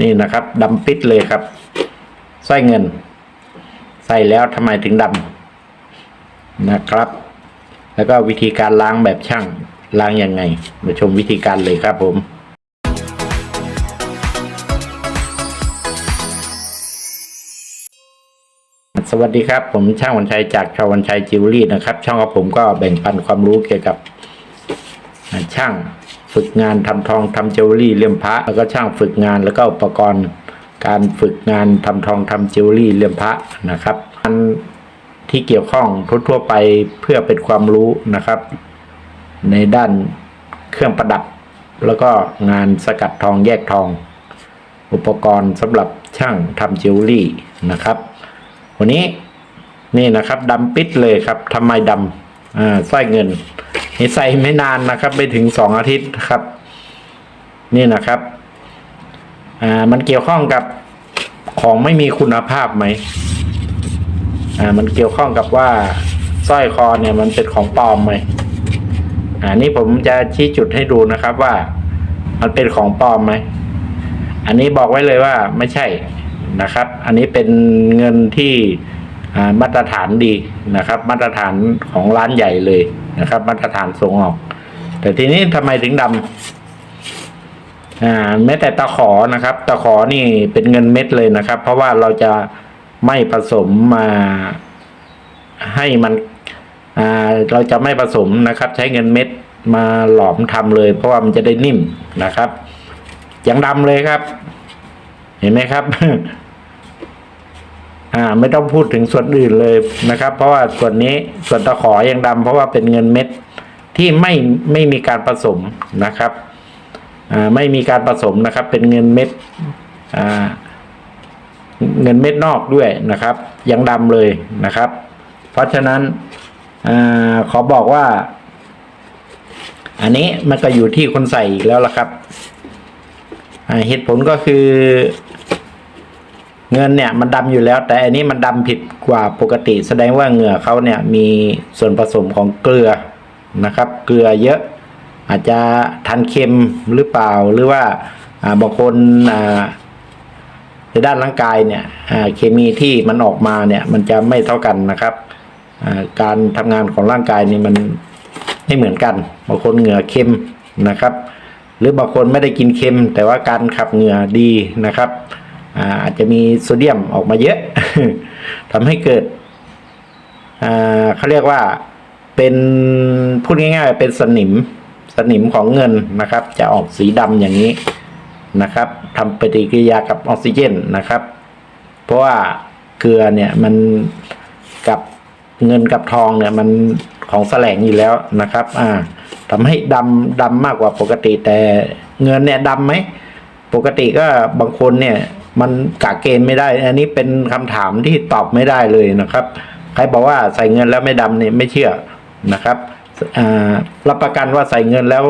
นี่นะครับดำปิดเลยครับสร้อยเงิน ใส่แล้วทำไมถึงดำนะครับ แล้วก็วิธีการล้างแบบช่างล้างยังไง มาชมวิธีการเลยครับผมสวัสดีครับ ผมช่างวันชัยจากชาววันชัยจิวเวลรี่นะครับ ช่องของผมก็แบ่งปันความรู้เกี่ยวกับช่าง ฝึกงานทำทองทำจิวเวลรี่เลี่ยมพระแล้วก็ช่างฝึกงานแล้วก็อุปกรณ์ การฝึกงานทำทองทำจิวเวลรี่เลี่ยมพระนะครับอันที่เกี่ยวข้องทั่วๆไปเพื่อเป็นความรู้นะครับ ในด้านเครื่องประดับ แล้วก็งานสกัดทองแยกทอง อุปกรณ์สำหรับช่างทำจิวเวลรี่นะครับ วันนี้นี่นะครับดำปิดเลยครับทำไมดำ อ่าสร้อยเงินนี่ใส่ไม่นานนะครับ ไม่ถึงสองอาทิตย์ครับ นี่นะครับ อ่ามันเกี่ยวข้องกับของไม่มีคุณภาพไหมอ่ามันเกี่ยวข้องกับว่าสร้อยคอเนี่ยมันเป็นของปลอมไหมอ่านี่ผมจะชี้จุดให้ดูนะครับว่า มันเป็นของปลอมไหมอันนี้บอกไว้เลยว่าไม่ใช่นะครับ อันนี้เป็นเงินที่ มาตรฐานดีนะครับ มาตรฐานของร้านใหญ่เลยนะครับ มาตรฐานส่งออก แต่ทีนี้ทำไมถึงดำอ่าแม้แต่ตะขอนะครับ ตะขอนี่เป็นเงินเม็ดเลยนะครับ เพราะว่าเราจะไม่ผสมมาให้มันอ่าเราจะไม่ผสมนะครับ ใช้เงินเม็ดมาหลอมทำเลย เพราะว่ามันจะได้นิ่มนะครับยังดำเลยครับ เห็นไหมครับ อ่าไม่ต้องพูดถึงส่วนอื่นเลยนะครับ เพราะว่าส่วนนี้ส่วนตะขอยังดำเพราะว่าเป็นเงินเม็ดที่ไม่ไม่มีการผสมนะครับอ่าไม่มีการผสมนะครับ เป็นเงินเม็ดอ่าเงินเม็ดนอกด้วยนะครับ ยังดำเลยนะครับ เพราะฉะนั้นอ่าขอบอกว่า อันนี้มันก็อยู่ที่คนใส่อีกแล้วล่ะครับอ่าเหตุผลก็คือ เงินเนี่ยมันดำอยู่แล้ว แต่อันนี้มันดำผิดกว่าปกติ แสดงว่าเหงื่อเขาเนี่ยมีส่วนผสมของเกลือนะครับ เกลือเยอะอาจจะทันเค็มหรือเปล่าหรือว่าบางคนในด้านร่างกายเนี่ยเคมีที่มันออกมาเนี่ยมันจะไม่เท่ากันนะครับการทำงานของร่างกายนี่มันไม่เหมือนกันบางคนเหงื่อเค็มนะครับ หรือบางคนไม่ได้กินเค็ม แต่ว่าการขับเหงื่อดีนะครับ อาจจะมีโซเดียมออกมาเยอะทำให้เกิดเขาเรียกว่าเป็นพูดง่ายๆเป็นสนิมสนิมของเงินนะครับ จะออกสีดำอย่างนี้นะครับทำปฏิกิริยากับออกซิเจนนะครับ เพราะว่าเกลือเนี่ยมันกับเงินกับทองเนี่ยมันของแสลงอยู่แล้วนะครับ อ่าทำให้ดำดำมากกว่าปกติแต่เงินเนี่ยดำไหมปกติก็บางคนเนี่ย มันกะเกณฑ์ไม่ได้ อันนี้เป็นคำถามที่ตอบไม่ได้เลยนะครับ ใครบอกว่าใส่เงินแล้วไม่ดำเนี่ยไม่เชื่อนะครับอ่ารับประกันว่าใส่เงินแล้ว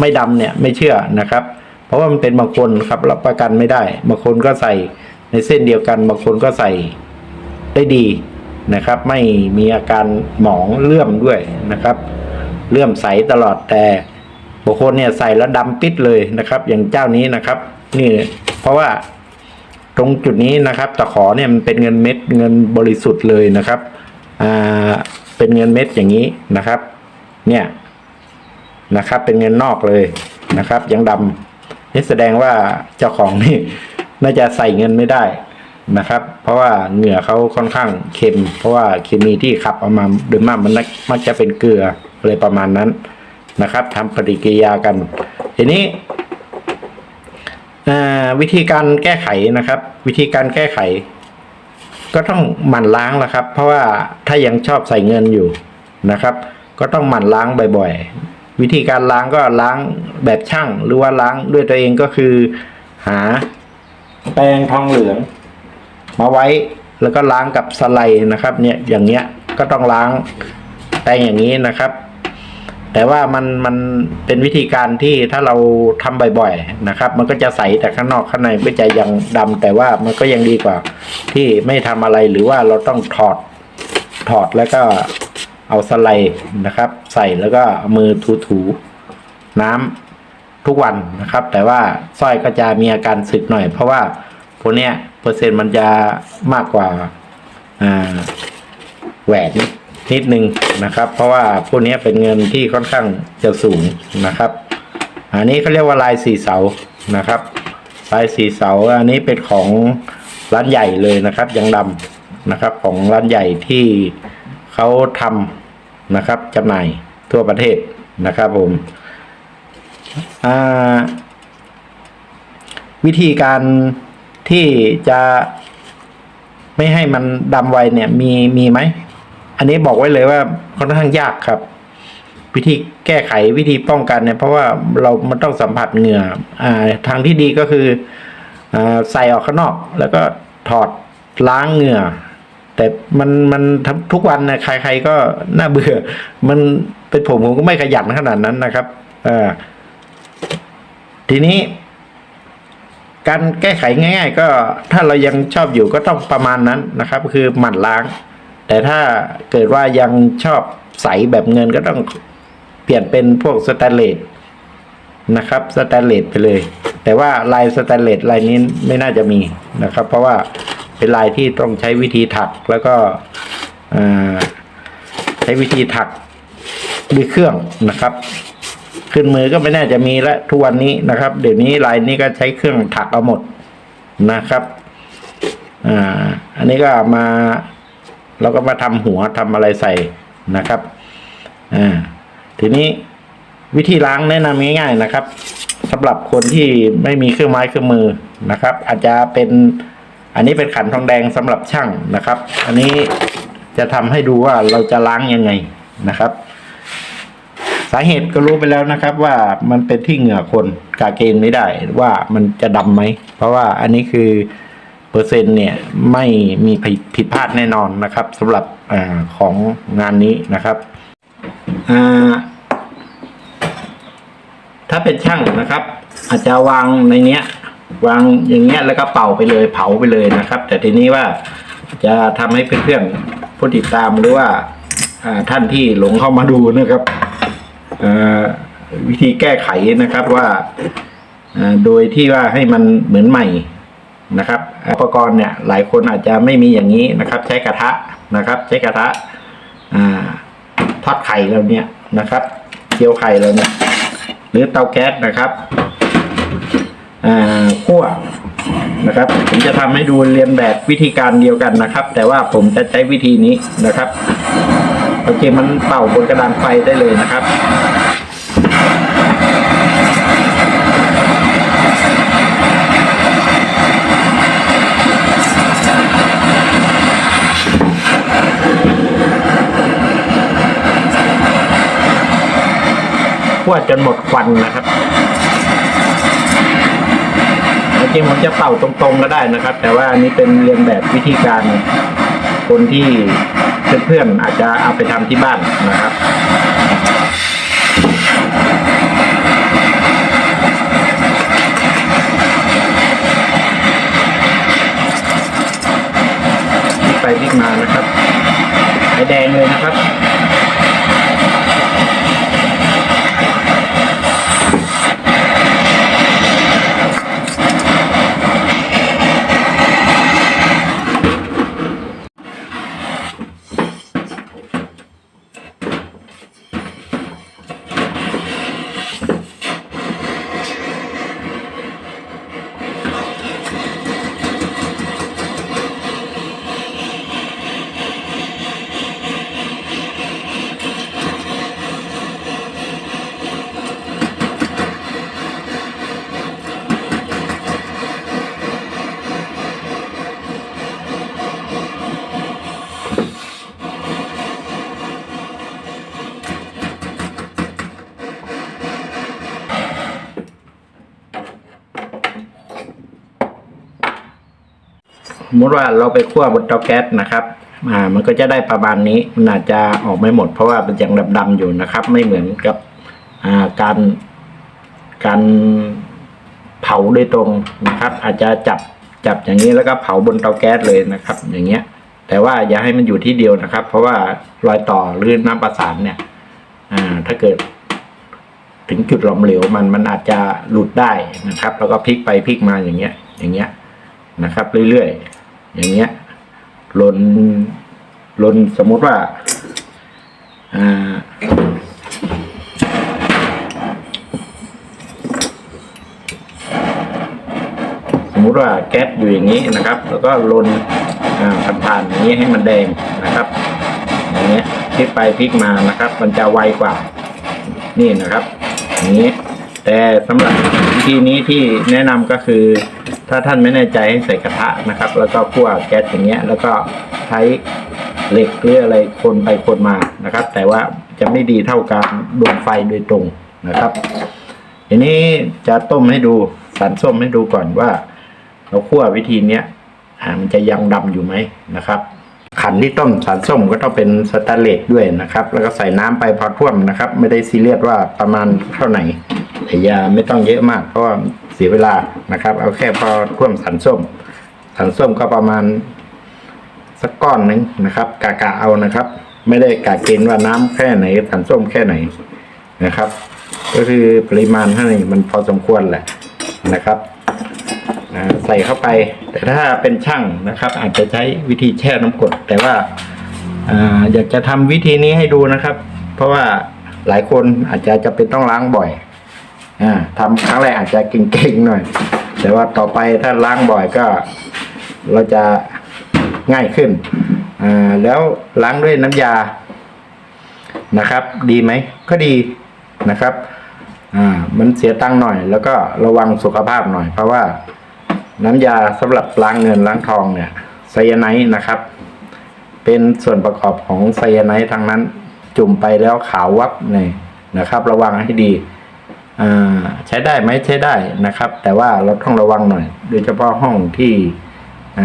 ไม่ดำเนี่ยไม่เชื่อนะครับ เพราะว่ามันเป็นบางคนครับรับประกันไม่ได้บางคนก็ใส่ในเส้นเดียวกันบางคนก็ใส่ได้ดีนะครับ ไม่มีอาการหมองเลื่อมด้วยนะครับ เลื่อมใสตลอดแต่บางคนเนี่ยใส่แล้วดำปิดเลยนะครับ อย่างเจ้านี้นะครับ นี่เพราะว่า ตรงจุดนี้นะครับตะขอเนี่ยมันเป็นเงินเม็ดเงินบริสุทธิ์เลยนะครับอ่าเป็นเงินเม็ดอย่างนี้นะครับ เนี่ยนะครับ เป็นเงินนอกเลยนะครับ ยังดำนี่แสดงว่าเจ้าของนี่น่าจะใส่เงินไม่ได้นะครับ เพราะว่าเหงื่อเขาค่อนข้างเค็ม เพราะว่าเคมีที่ขับออกมาโดยมากมันมักจะเป็นเกลืออะไรประมาณนั้นนะครับทำปฏิกิริยากัน ทีนี้ วิธีการแก้ไขนะครับ วิธีการแก้ไข ก็ต้องหมั่นล้างละครับ เพราะว่าถ้ายังชอบใส่เงินอยู่นะครับ ก็ต้องหมั่นล้างบ่อยๆ วิธีการล้างก็ล้างแบบช่างหรือว่าล้างด้วยตัวเองก็คือ หาแปรงทองเหลือง มาไว้แล้วก็ล้างกับสไลด์นะครับ เนี่ยอย่างเงี้ยก็ต้องล้างแปรงอย่างนี้นะครับ แต่ว่ามันมันเป็นวิธีการที่ถ้าเราทำบ่อยๆนะครับ มันก็จะใสแต่ข้างนอกข้างในก็จะยังดำแต่ว่ามันก็ยังดีกว่า ที่ไม่ทำอะไรหรือว่าเราต้องถอดถอดแล้วก็เอาสไลด์นะครับ ใส่แล้วก็มือถูๆน้ำทุกวันนะครับ แต่ว่าสร้อยก็จะมีอาการสึกหน่อย เพราะว่าพวกเนี้ยเปอร์เซ็นต์มันจะมากกว่าแหวน นิดนึงนะครับ เพราะว่าพวกนี้เป็นเงินที่ค่อนข้างจะสูงนะครับ อันนี้เขาเรียกว่าลายสี่เสานะครับ ลายสี่เสาอันนี้เป็นของร้านใหญ่เลยนะครับยังดำนะครับของร้านใหญ่ที่เขาทำนะครับจำหน่ายทั่วประเทศนะครับผมวิธีการที่จะไม่ให้มันดำไวเนี่ยมีมีไหม อันนี้บอกไว้เลยว่าค่อนข้างยากครับ วิธีแก้ไขวิธีป้องกันเนี่ยเพราะว่าเรามันต้องสัมผัสเหงื่ออ่าทางที่ดีก็คืออาใส่ออกข้างนอก แล้วก็ถอดล้างเหงื่อ แต่มันมันท,ทุกวันนะใครๆก็น่าเบื่อ มันเป็นผมผมก็ไม่ขยันขนาดนั้นนะครับอ่าทีนี้การแก้ไขง่าย ๆ ก็ถ้าเรายังชอบอยู่ก็ต้องประมาณนั้นนะครับ คือหมั่นล้าง แต่ถ้าเกิดว่ายังชอบใสแบบเงินก็ต้องเปลี่ยนเป็นพวกสแตนเลสนะครับสแตนเลสไปเลย แต่ว่าลายสแตนเลสลายนี้ไม่น่าจะมีนะครับ เพราะว่าเป็นลายที่ต้องใช้วิธีถักแล้วก็ใช้วิธีถักด้วยเครื่องนะครับ ขึ้นมือก็ไม่น่าจะมีแล้วทุกวันนี้นะครับ เดี๋ยวนี้ลายนี้ก็ใช้เครื่องถักเอาหมดนะครับอ่าอันนี้ก็มา เราก็มาทำหัวทำอะไรใส่นะครับอ่าทีนี้วิธีล้างแนะนำง่ายๆนะครับสำหรับคนที่ไม่มีเครื่องไม้เครื่องมือนะครับ อาจจะเป็นอันนี้เป็นขันทองแดงสำหรับช่างนะครับ อันนี้จะทำให้ดูว่าเราจะล้างยังไงนะครับ สาเหตุก็รู้ไปแล้วนะครับ ว่ามันเป็นที่เหงื่อคนกาเกณฑ์ไม่ได้ว่ามันจะดำไหม เพราะว่าอันนี้คือ เปอร์เซ็นต์เนี่ยไม่มีผิดผิดพลาดแน่นอนนะครับสำหรับอของงานนี้นะครับ ถ้าเป็นช่างนะครับ อาจจะวางในเนี้ย วางอย่างเงี้ยแล้วก็เป่าไปเลยเผาไปเลยนะครับ แต่ทีนี้ว่าจะทำให้เพื่อนๆผู้ติดตามหรือว่าท่านที่หลงเข้ามาดูนะครับวิธีแก้ไขนะครับว่าโดยที่ว่าให้มันเหมือนใหม่ นะครับ อุปกรณ์เนี่ยหลายคนอาจจะไม่มีอย่างนี้นะครับ ใช้กระทะนะครับ ใช้กระทะอทอดไข่เราเนี่ยนะครับเจียวไข่เราเนี่ยหรือเตาแก๊สนะครับอ่าคั่วนะครับ ผมจะทำให้ดูเรียนแบบวิธีการเดียวกันนะครับ แต่ว่าผมจะใช้วิธีนี้นะครับโอเคมันเป่าบนกระดานไฟได้เลยนะครับ คั่วจนหมดควันนะครับจริงๆผมจะเป่าตรงๆก็ได้นะครับ แต่ว่านี้เป็นเรียนแบบวิธีการคนที่เพื่อนๆอาจจะเอาไปทำที่บ้านนะครับไปพลิกมานะครับไอแดงเลยนะครับ สมมติว่าเราไปคั่วบนเตาแก๊สนะครับอ่ามันก็จะได้ประมาณนี้มันอาจจะออกไม่หมด เพราะว่ามันยังดำๆอยู่นะครับ ไม่เหมือนกับอ่าการการเผาโดยตรงนะครับ อาจจะจับจับอย่างนี้แล้วก็เผาบนเตาแก๊สเลยนะครับ อย่างเงี้ย แต่ว่าอย่าให้มันอยู่ที่เดียวนะครับ เพราะว่ารอยต่อหรือน้ำประสานเนี่ย อ่า ถ้าเกิด ถึงจุดหลอมเหลวมันมันอาจจะหลุดได้นะครับ แล้วก็พลิกไปพลิกมาอย่างเงี้ย อย่างเงี้ยนะครับ เรื่อยๆ อย่างเงี้ยลนลนสมมุติว่าอ่าสมมุติว่าแก๊สอยู่อย่างนี้นะครับ แล้วก็ลนผ่านๆอย่างนี้ให้มันแดงนะครับอย่างเงี้ยพลิกไปพลิกมานะครับ มันจะไวกว่า นี่นะครับอย่างนี้แต่สำหรับวิธีนี้ที่แนะนำก็คือ ถ้าท่านไม่แน่ใจให้ใส่กระทะนะครับ แล้วก็คั่วแก๊สอย่างเงี้ย แล้วก็ใช้เหล็กหรืออะไรคนไปคนมานะครับ แต่ว่าจะไม่ดีเท่าการดวงไฟโดยตรงนะครับทีนี้จะต้มให้ดูสันส้มให้ดูก่อนว่า เราคั่ววิธีเนี้ยอ่ามันจะยังดำอยู่ไหมนะครับ ขันที่ต้มสารส้มก็ต้องเป็นสแตนเลสด้วยนะครับ แล้วก็ใส่น้ำไปพอท่วมนะครับ ไม่ได้ซีเรียสว่าประมาณเท่าไหร่แต่ยาไม่ต้องเยอะมาก เพราะว่าเสียเวลานะครับ เอาแค่พอท่วมสารส้มสารส้มก็ประมาณสักก้อนหนึ่งนะครับ กะกะเอานะครับ ไม่ได้กะเกณฑ์ว่าน้ำแค่ไหนสารส้มแค่ไหนนะครับ ก็คือปริมาณเท่านี้มันพอสมควรแหละนะครับ นะใส่เข้าไป แต่ถ้าเป็นช่างนะครับ อาจจะใช้วิธีแช่น้ำกรดแต่ว่าอยากจะทำวิธีนี้ให้ดูนะครับ เพราะว่าหลายคนอาจจะจะเป็นต้องล้างบ่อยอทำครั้งแรกอาจจะเก่งๆหน่อย แต่ว่าต่อไปถ้าล้างบ่อยก็ เราจะง่ายขึ้นแล้วล้างด้วยน้ำยานะครับ ดีไหมก็ดีนะครับ อ่า มันเสียตังค์หน่อย แล้วก็ระวังสุขภาพหน่อย เพราะว่า น้ำยาสำหรับล้างเงินล้างทองเนี่ยไซยาไนด์นะครับ เป็นส่วนประกอบของไซยาไนด์ทั้งนั้น จุ่มไปแล้วขาววับเลยนะครับ ระวังให้ดีใช้ได้ไหมใช้ได้นะครับ แต่ว่าเราต้องระวังหน่อย โดยเฉพาะห้องที่อ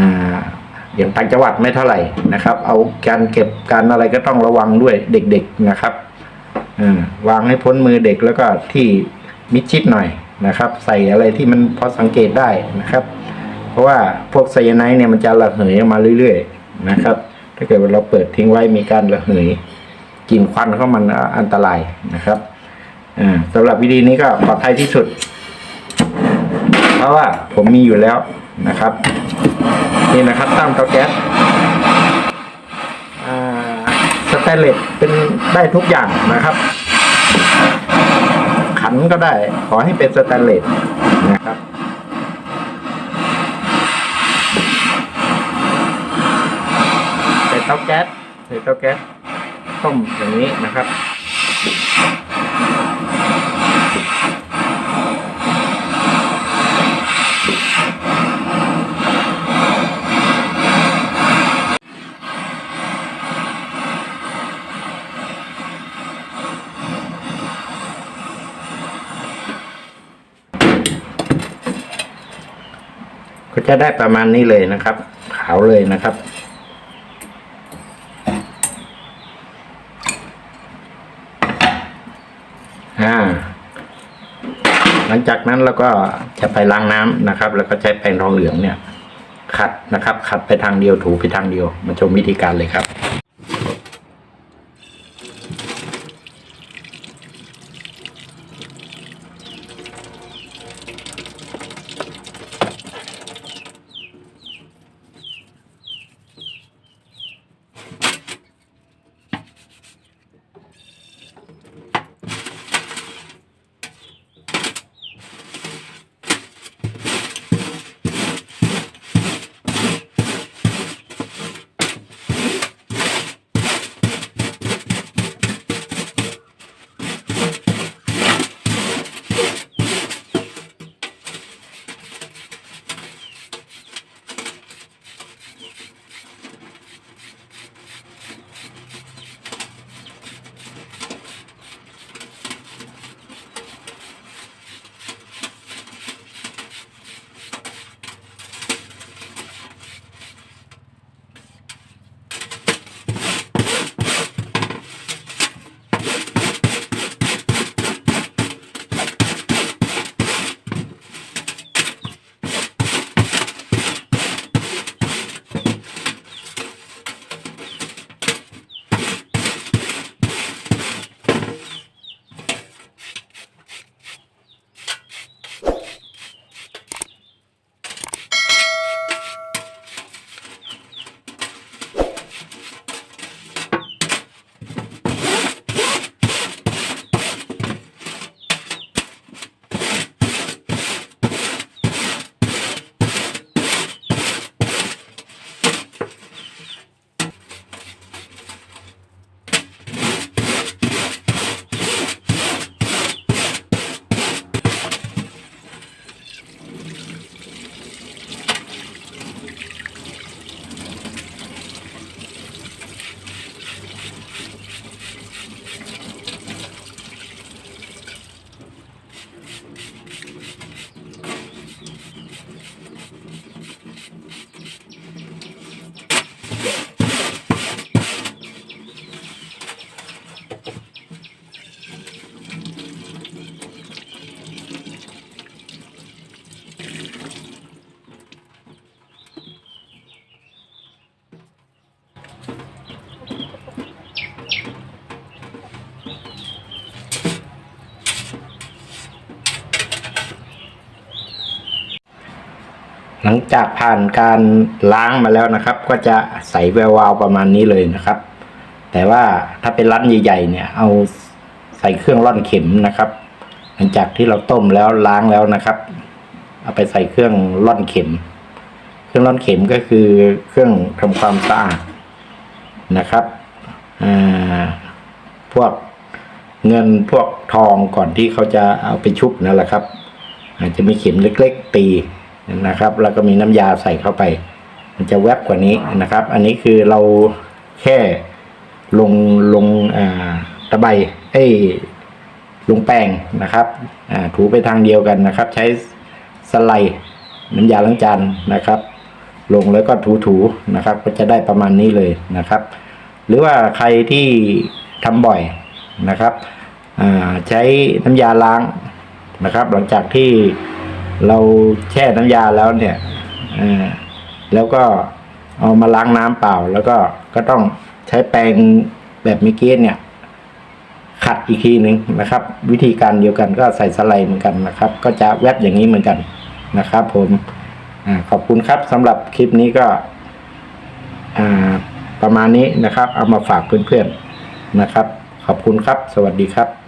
อย่างต่างจังหวัดไม่เท่าไหร่นะครับ เอาการเก็บการอะไรก็ต้องระวังด้วยเด็กๆนะครับวางให้พ้นมือเด็กแล้วก็ที่มิดชิดหน่อย นะครับ ใส่อะไรที่มันพอสังเกตได้นะครับ เพราะว่าพวกไซยาไนด์เนี่ยมันจะระเหยออกมาเรื่อยๆนะครับ ถ้าเกิดว่าเราเปิดทิ้งไว้มีการระเหยกลิ่นควันเข้ามันอันตรายนะครับอ่าสำหรับวิธีนี้ก็ปลอดภัยที่สุด เพราะว่าผมมีอยู่แล้วนะครับ นี่นะครับตั้งเตาแก๊สสแตนเลสเป็นได้ทุกอย่างนะครับ ขันก็ได้ ขอให้เป็นสแตนเลสนะครับใส่เตาแก๊สใส่เตาแก๊สต้มอย่างนี้นะครับ ก็จะได้ประมาณนี้เลยนะครับ ขาวเลยนะครับ อ่า หลังจากนั้นเราก็จะไปล้างน้ำนะครับ แล้วก็ใช้แป้งทองเหลืองเนี่ย ขัดนะครับ ขัดไปทางเดียวถูไปทางเดียว มาชมวิธีการเลยครับ หลังจากผ่านการล้างมาแล้วนะครับ ก็จะใสแวววาวประมาณนี้เลยนะครับ แต่ว่าถ้าเป็นร้านใหญ่ๆเนี่ย เอาใส่เครื่องร่อนเข็มนะครับ หลังจากที่เราต้มแล้วล้างแล้วนะครับ เอาไปใส่เครื่องร่อนเข็ม เครื่องร่อนเข็มก็คือเครื่องทำความสะอาดนะครับพวกเงินพวกทองก่อนที่เขาจะเอาไปชุบนั่นแหละครับ อาจจะมีเข็มเล็ก ๆ ตี นะครับ แล้วก็มีน้ำยาใส่เข้าไป มันจะแวบกว่านี้นะครับ อันนี้คือเราแค่ลงลงตะไบเอ้ลงแป้งนะครับถูไปทางเดียวกันนะครับ ใช้สไลด์น้ำยาล้างจานนะครับ ลงแล้วก็ถูๆนะครับ ก็จะได้ประมาณนี้เลยนะครับ หรือว่าใครที่ทำบ่อยนะครับใช้น้ำยาล้างนะครับ หลังจากที่ เราแช่น้ำยาแล้วเนี่ยแล้วก็เอามาล้างน้ำเปล่า แล้วก็ก็ต้องใช้แปรงแบบเมื่อกี้เนี่ย ขัดอีกทีหนึ่งนะครับ วิธีการเดียวกันก็ใส่สไลด์เหมือนกันนะครับ ก็จะแวบอย่างนี้เหมือนกันนะครับ ผมอขอบคุณครับสำหรับคลิปนี้ก็ประมาณนี้นะครับ เอามาฝากเพื่อนๆนะครับ ขอบคุณครับ สวัสดีครับ